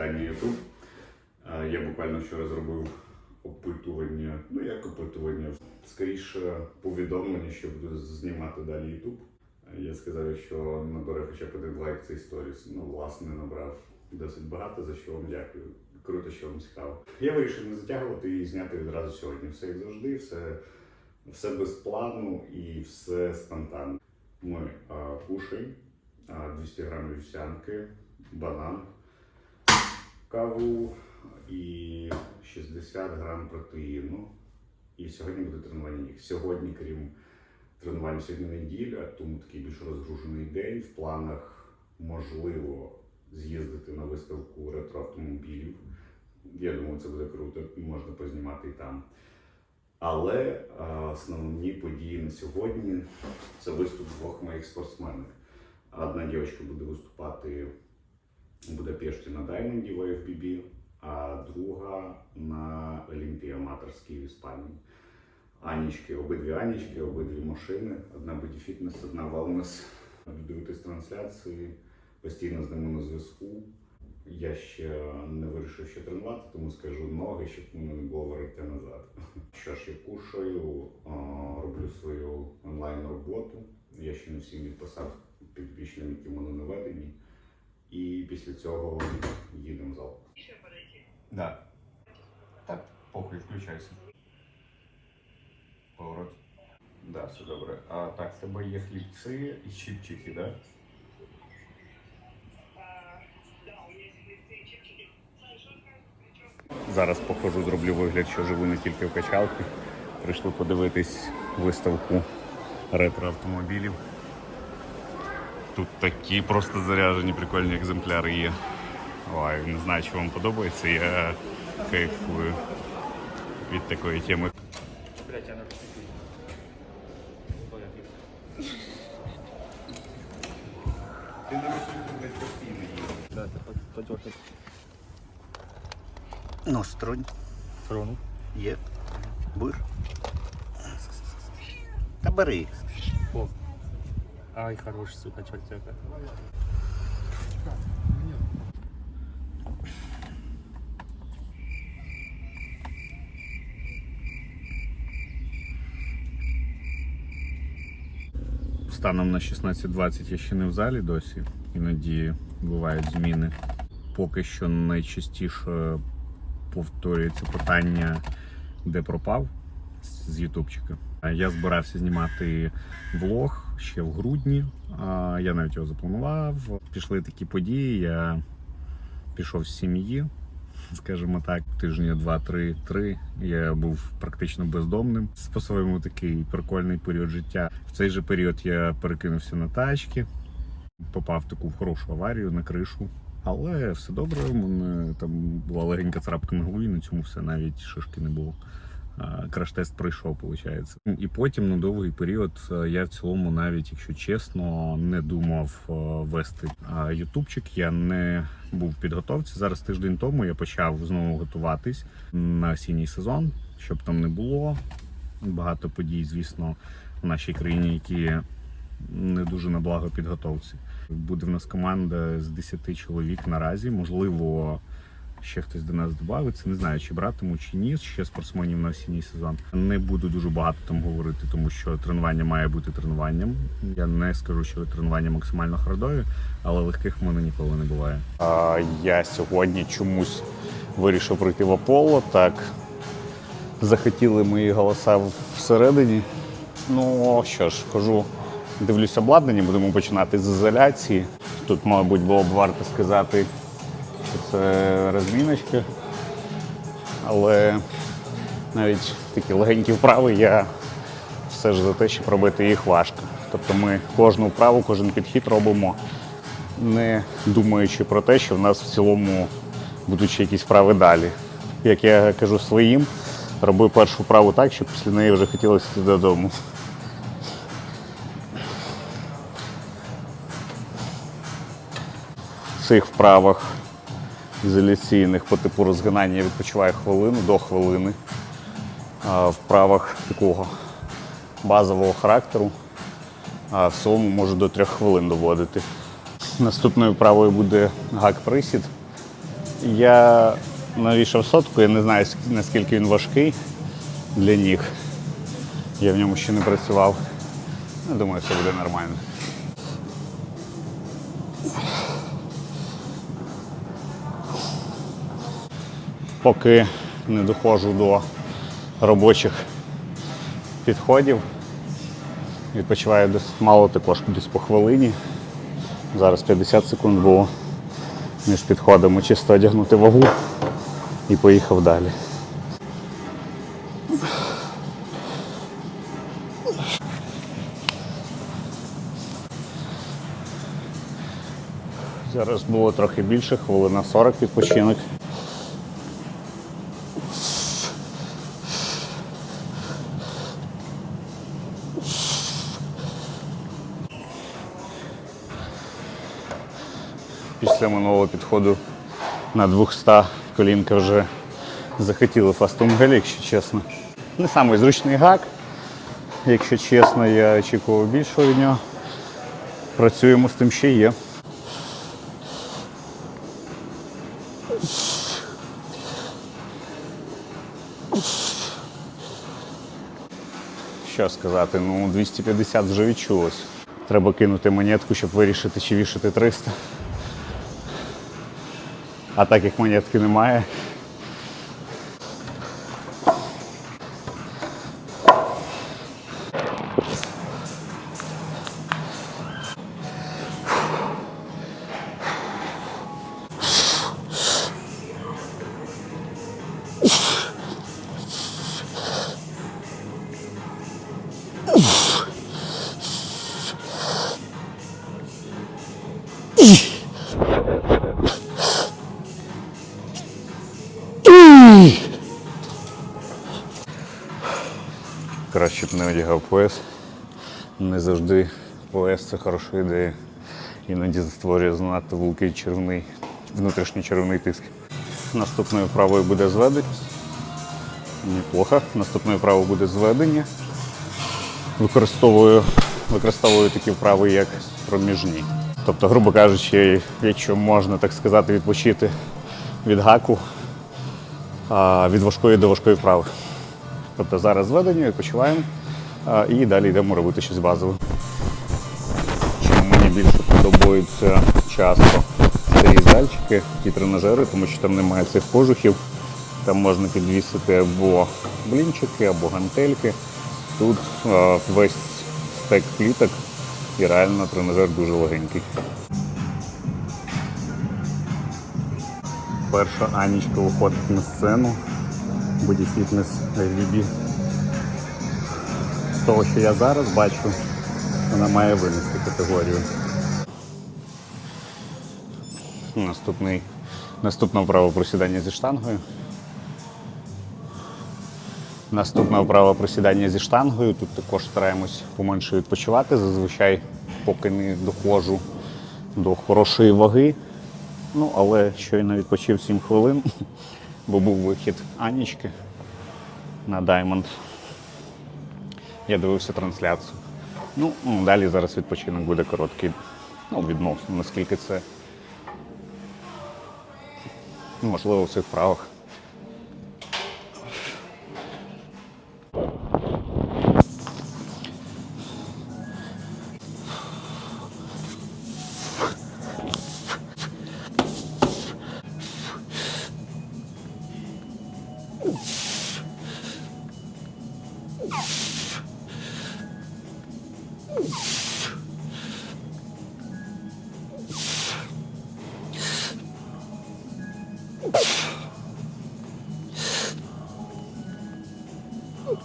Вітання YouTube. Я буквально вчора зробив опитування, ну як опитування, скоріше повідомлення, що буду знімати далі YouTube. Я сказав, що набере хоча б один лайк цей сторіс. Ну, власне, набрав досить багато, за що вам дякую. Круто, що вам цікаво. Я вирішив не затягувати і зняти відразу сьогодні. Все як завжди, все, все без плану і все спонтанно. Ми а, кушаємо а, 200 грамів вівсянки, банан, каву і 60 грам протеїну. І сьогодні буде тренування ніг. Сьогодні, крім тренування, сьогодні неділя, тому такий більш розгружений день. В планах можливо з'їздити на виставку ретроавтомобілів. Я думаю, це буде круто, можна познімати і там. Але а, основні події на сьогодні це виступ двох моїх спортсменів. Одна дівчинка буде виступати в Будапешті на Даймонді в IFBB, а друга на Олімпії аматорській в Іспанії. Анічки, обидві Анічки, обидві машини. Одна буде фітнес, одна велнес. Буду дивитись трансляції, постійно з ними на зв'язку. Я ще не вирішив ще тренувати, тому скажу ноги, щоб мене не було варити назад. Що ж, я кушаю, роблю свою онлайн роботу. Я ще не всім відписав підпічним, які мене наведені. І після цього їдемо в зал. Да. Так, похуй, включайся. Поворот. Да, все добре. А так, в тебе є хлібці і чіпчики, да? Зараз походжу, зроблю вигляд, що живу не тільки в качалці. Прийшли подивитись виставку ретро-автомобілів. Тут такі просто заряжені прикольні екземпляри є. Ой, не знаю, чи вам подобається. Я кайфую від такої теми. Блять, я на ручнику. Ой, я фиг. Ти на ручнику блядь, постійно їздиш. Да, ты потертый. Ностронь Тронул. є. Бир. Та бери. О. Ай, хороший, сука, чертяка. Станом на 16.20 я ще не в залі досі. Іноді бувають зміни. Поки що найчастіше повторюється питання, де пропав з Ютубчика. Я збирався знімати влог ще в грудні. Я навіть його запланував. Пішли такі події. Я пішов з сім'ї, скажімо так, тижні два-три-три. Я був практично бездомним. По-своєму такий прикольний період життя. В цей же період я перекинувся на тачки, попав в таку хорошу аварію на кришу. Але все добре, мене там була легенька царапка на голові, на цьому все навіть шишки не було. Краш-тест пройшов, виходить. І потім на довгий період е, я в цілому, навіть якщо чесно, не думав е, вести ютубчик. Я не був в підготовці. Зараз тиждень тому я почав знову готуватись на осінній сезон, щоб там не було. Багато подій, звісно, в нашій країні, які не дуже на благо підготовці. Буде в нас команда з 10 чоловік наразі. Можливо, ще хтось до нас додається. Не знаю, чи братиму, чи ні. Ще спортсменів на осінній сезон. Не буду дуже багато там говорити, тому що тренування має бути тренуванням. Я не скажу, що тренування максимально хардові, але легких в мене ніколи не буває. А, я сьогодні чомусь вирішив прийти в Аполло. Так захотіли мої голоса всередині. Ну що ж, хожу, дивлюсь обладнання, будемо починати з ізоляції. Тут, мабуть, було б варто сказати, це розміночка. Але навіть такі легенькі вправи я все ж за те, щоб робити їх важко. Тобто ми кожну вправу, кожен підхід робимо, не думаючи про те, що в нас в цілому будуть ще якісь вправи далі. Як я кажу своїм, роби першу вправу так, щоб після неї вже хотілося йти додому. В цих вправах ізоляційних по типу розгинання я відпочиваю хвилину до хвилини. В вправах такого базового характеру а в цілому можу до трьох хвилин доводити. Наступною вправою буде гак присід. Я навішав сотку, я не знаю наскільки він важкий для ніг. Я в ньому ще не працював. Думаю, все буде нормально. Поки не доходжу до робочих підходів, відпочиваю досить мало, також десь по хвилині. Зараз 50 секунд було між підходами, чисто одягнути вагу і поїхав далі. Зараз було трохи більше, хвилина 40 відпочинок. Після минулого підходу на 200 колінка вже захотіли фастум гель, якщо чесно. Не самий зручний гак. Якщо чесно, я очікував більшого від нього. Працюємо з тим, що є. Що сказати, ну 250 вже відчулось. Треба кинути монетку, щоб вирішити, чи вішати 300. А так як монетки немає. Краще б не одягав пояс. Не завжди пояс це хороша ідея. Іноді створює занадто великий червний, внутрішній червний тиск. Наступною вправою буде зведення. Неплохо. Наступною вправою буде зведення. Використовую, використовую такі вправи, як проміжні. Тобто, грубо кажучи, якщо можна так сказати, відпочити від гаку, від важкої до важкої вправи. Тобто зараз зведення, відпочиваємо і далі йдемо робити щось базове. Чому мені більше подобаються часто старі зальчики, ті тренажери, тому що там немає цих кожухів. Там можна підвісити або блінчики, або гантельки. Тут а, весь стек пліток і реально тренажер дуже легенький. Перша Анічка виходить на сцену. Боді фітнес. Того, що я зараз бачу, вона має винести категорію. Наступний, наступна вправа просідання зі штангою. Наступна вправа просідання зі штангою. Тут також стараємось поменше відпочивати. Зазвичай, поки не доходжу до хорошої ваги. Ну, але щойно відпочив 7 хвилин, бо був вихід Анічки на Diamond. Я дивився трансляцію. Ну, далі зараз відпочинок буде короткий. Ну, відносно, наскільки це можливо в цих вправах. The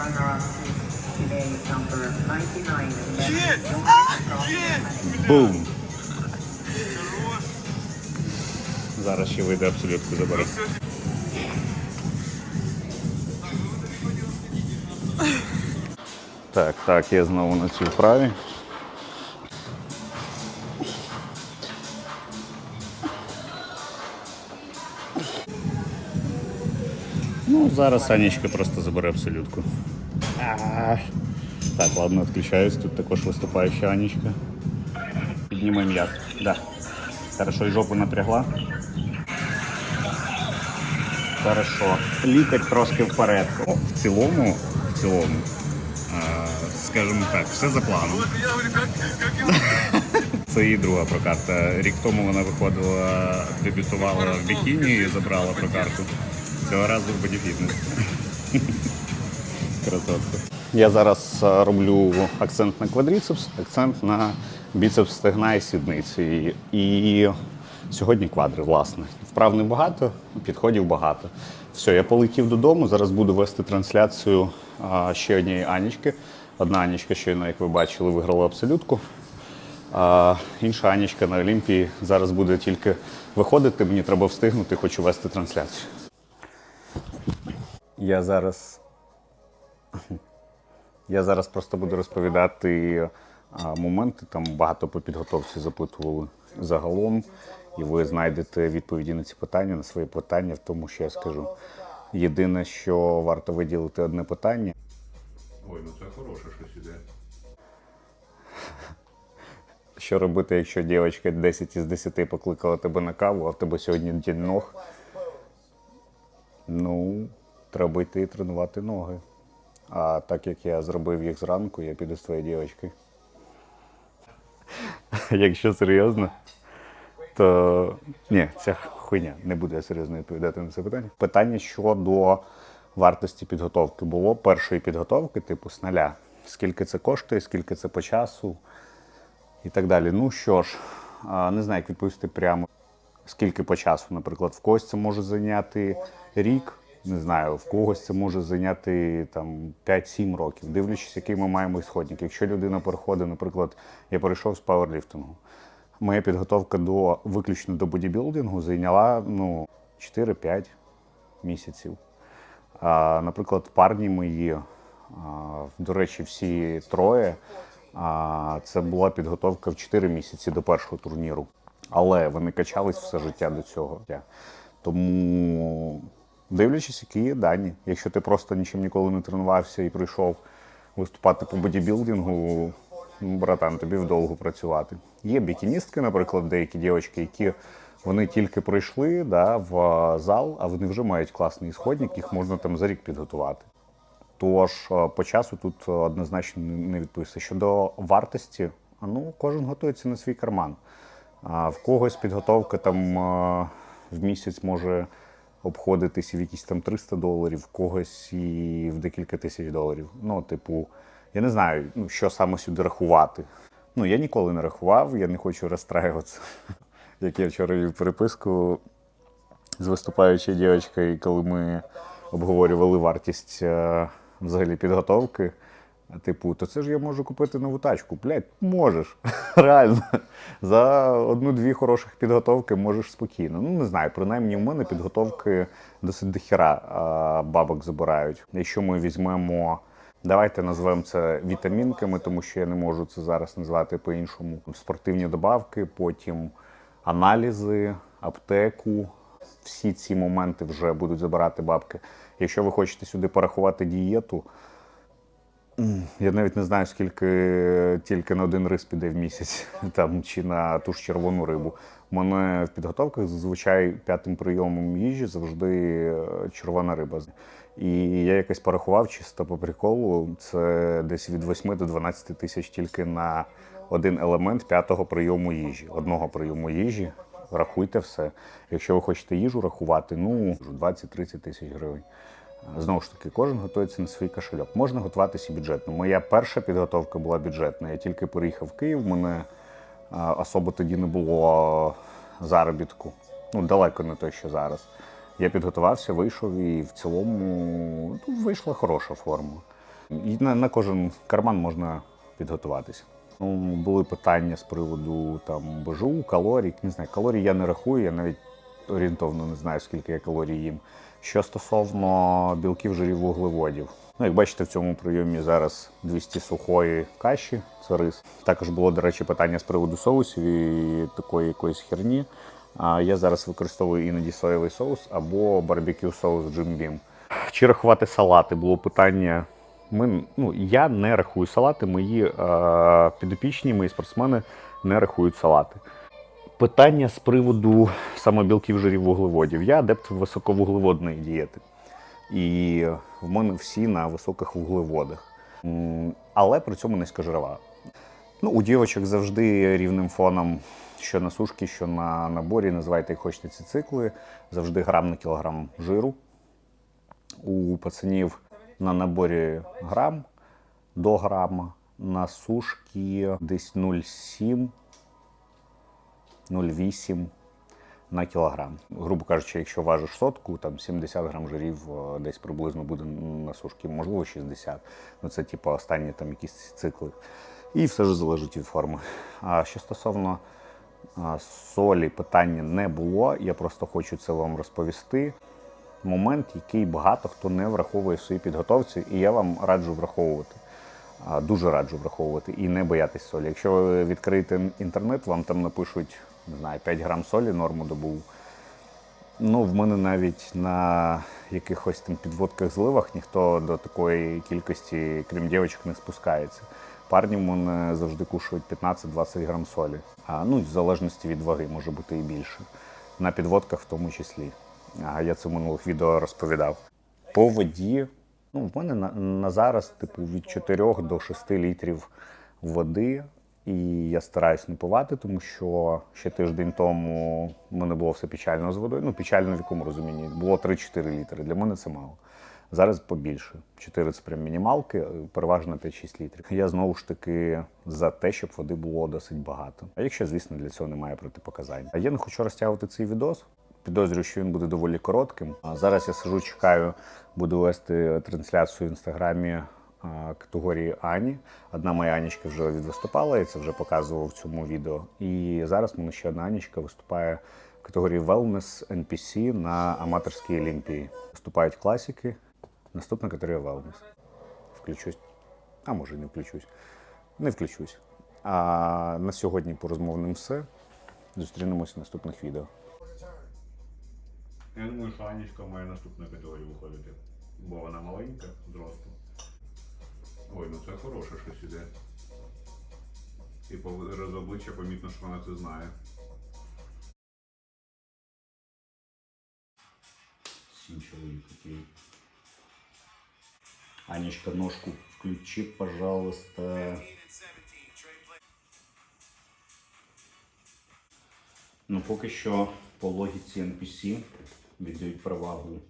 runner-up is today number 99. Бум! Зараз ще вийде абсолютно забере. Так, так, я знову на цій вправі. Ну, зараз Анічка просто забере абсолютку. Так, ладно, відключаюсь. Тут також виступаюча Анічка. Піднімемо м'яз. Да. Хорошо, і жопу напрягла. Хорошо. Лікоть трошки вперед. В цілому, в цілому, а, скажімо так, все за планом. Це її друга прокарта. Рік тому вона виходила, дебютувала в бікіні і забрала прокарту. Цього разу в бодіфітнес. Красотка. Я зараз е, роблю акцент на квадріцепс, акцент на біцепс стегна і сідниці. І сьогодні квадри, власне. Вправ небагато, підходів багато. Все, я полетів додому. Зараз буду вести трансляцію ще однієї Анічки. Одна Анічка, щойно, як ви бачили, виграла абсолютку. А інша Анічка на Олімпії зараз буде тільки виходити. Мені треба встигнути, хочу вести трансляцію. Я зараз я зараз просто буду розповідати моменти. Там багато по підготовці запитували загалом, і ви знайдете відповіді на ці питання, на свої питання в тому, що я скажу. Єдине, що варто виділити одне питання. Ой, ну це хороше щось іде. Що робити, якщо дівчинка 10 із 10 покликала тебе на каву, а в тебе сьогодні день ног? Ну, треба йти і тренувати ноги. А так як я зробив їх зранку, я піду з твоєю дівчинкою. Якщо серйозно, то ні, ця хуйня. Не буду я серйозно відповідати на це питання. Питання щодо вартості підготовки було першої підготовки, типу з нуля. Скільки це коштує, скільки це по часу і так далі. Ну що ж, не знаю, як відповісти прямо. Скільки по часу, наприклад, в когось це може зайняти рік, не знаю, в когось це може зайняти там 5-7 років, дивлячись, який ми маємо ісходник. Якщо людина переходить, наприклад, я перейшов з пауерліфтингу. Моя підготовка до виключно до бодібілдингу зайняла ну, 4-5 місяців. А, наприклад, парні мої, а, до речі, всі троє. А, це була підготовка в 4 місяці до першого турніру. Але вони качались все життя до цього. Тому, дивлячись, які є дані. Якщо ти просто нічим ніколи не тренувався і прийшов виступати по бодібілдингу, ну, братан, тобі вдовго працювати. Є бікіністки, наприклад, деякі дівчатки, які вони тільки прийшли да, в зал, а вони вже мають класний ісходник, їх можна там за рік підготувати. Тож е, по часу тут е, однозначно не відповісти. Щодо вартості, ну кожен готується на свій карман. А в когось підготовка там е, в місяць може обходитись в якісь там 300 доларів, в когось і в декілька тисяч доларів. Ну, типу, я не знаю, ну, що саме сюди рахувати. Ну, я ніколи не рахував, я не хочу розстраюватися. Як я вчора вів переписку з виступаючою дівчинкою, коли ми обговорювали вартість е, взагалі підготовки. Типу, то це ж я можу купити нову тачку. Блять, можеш. Реально. За одну-дві хороших підготовки можеш спокійно. Ну, не знаю, принаймні в мене підготовки досить дохіра бабок забирають. Якщо ми візьмемо, давайте назвемо це вітамінками, тому що я не можу це зараз назвати по-іншому. Спортивні добавки, потім аналізи, аптеку. Всі ці моменти вже будуть забирати бабки. Якщо ви хочете сюди порахувати дієту, я навіть не знаю, скільки тільки на один рис піде в місяць, там, чи на ту ж червону рибу. У мене в підготовках зазвичай п'ятим прийомом їжі завжди е, червона риба. І я якось порахував чисто по приколу, це десь від 8 до 12 тисяч тільки на один елемент п'ятого прийому їжі, одного прийому їжі. Рахуйте все. Якщо ви хочете їжу рахувати, ну 20-30 тисяч гривень. Знову ж таки, кожен готується на свій кошельок. Можна готуватися бюджетно. Моя перша підготовка була бюджетна. Я тільки приїхав в Київ, мене особо тоді не було заробітку. Ну, далеко не те, що зараз. Я підготувався, вийшов і в цілому ну, вийшла хороша форма. І на, на кожен карман можна підготуватися. Ну, були питання з приводу там БЖУ, калорій. Не знаю, калорій я не рахую, я навіть орієнтовно не знаю, скільки я калорій їм. Що стосовно білків, жирів, вуглеводів. Ну, як бачите, в цьому прийомі зараз 200 сухої каші, це рис. Також було, до речі, питання з приводу соусів і такої якоїсь херні. А я зараз використовую іноді соєвий соус або барбекю соус Jim Beam. чи рахувати салати було питання. Ми, ну, я не рахую салати, мої е, підопічні, мої спортсмени не рахують салати. Питання з приводу саме білків, жирів, вуглеводів. Я адепт високовуглеводної дієти. І в мене всі на високих вуглеводах. Але при цьому низькожирова. Ну, у дівочок завжди рівним фоном, що на сушки, що на наборі, називайте як хочете ці цикли, завжди грам на кілограм жиру. У пацанів на наборі грам до грама, на сушки десь 0,7, 0,8 на кілограм. Грубо кажучи, якщо важиш сотку, там 70 грам жирів е, десь приблизно буде на сушки, можливо 60. Ну це типу останні там якісь цикли. І все ж залежить від форми. А що стосовно солі, питання не було. Я просто хочу це вам розповісти. Момент, який багато хто не враховує в своїй підготовці, і я вам раджу враховувати. Дуже раджу враховувати і не боятись солі. Якщо ви відкриєте інтернет, вам там напишуть не знаю, 5 грам солі норму добув. Ну, в мене навіть на якихось там підводках зливах ніхто до такої кількості, крім дівчаток, не спускається. Парні в мене завжди кушають 15-20 грам солі. А, ну, в залежності від ваги, може бути і більше. На підводках в тому числі. А, я це в минулих відео розповідав. По воді, ну, в мене на, на зараз, типу, від 4 до 6 літрів води. І я стараюсь не пивати, тому що ще тиждень тому в мене було все печально з водою. Ну, печально в якому розумінні. Було 3-4 літри. Для мене це мало. Зараз побільше. 4 це прям мінімалки, переважно 5-6 літрів. Я знову ж таки за те, щоб води було досить багато. А якщо, звісно, для цього немає протипоказань. А я не хочу розтягувати цей відос. Підозрюю, що він буде доволі коротким. А зараз я сижу, чекаю, буду вести трансляцію в інстаграмі категорії Ані. Одна моя Анічка вже відвиступала, і це вже показував в цьому відео. І зараз мене ще одна Анічка виступає в категорії Wellness NPC на аматорській олімпії. Виступають класики. Наступна категорія Wellness. Включусь. А може, не включусь. Не включусь. А на сьогодні по розмовним все. Зустрінемося в наступних відео. Я думаю, що Анічка має наступну категорію виходити. Бо вона маленька, зросту. Ой, ну це хороше щось іде. І по з обличчя помітно, що вона це знає. Сім чоловік, окей. Анечка, ножку включи, пожалуйста. Ну, поки що по логіці NPC віддають перевагу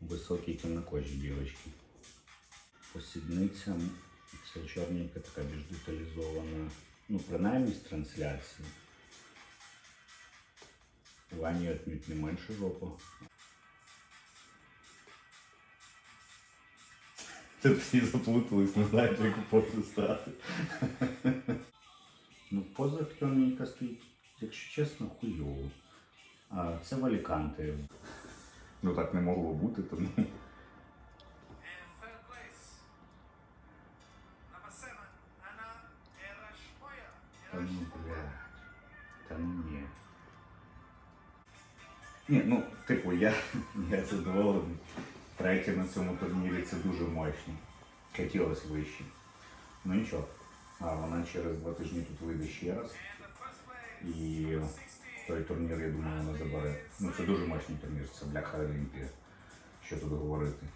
високій темнокожій дівчинки. По сідницям ця чорненька така більш деталізована. Ну, принаймні з трансляції. Вані отміть не менше жопа. Це всі заплутались, не знають, яку позу стати. Ну, поза чорненька стоїть, якщо чесно, хуйово. А це валіканти. Ну так не могло бути, тому. Ні, ну, типу, я, я задоволений. Треті на цьому турнірі це дуже мощні. Хотілося вище. Ну нічого. А вона через два тижні тут вийде ще раз. І той турнір, я думаю, вона забере. Ну це дуже мощний турнір, це бляха Олімпія. Що тут говорити.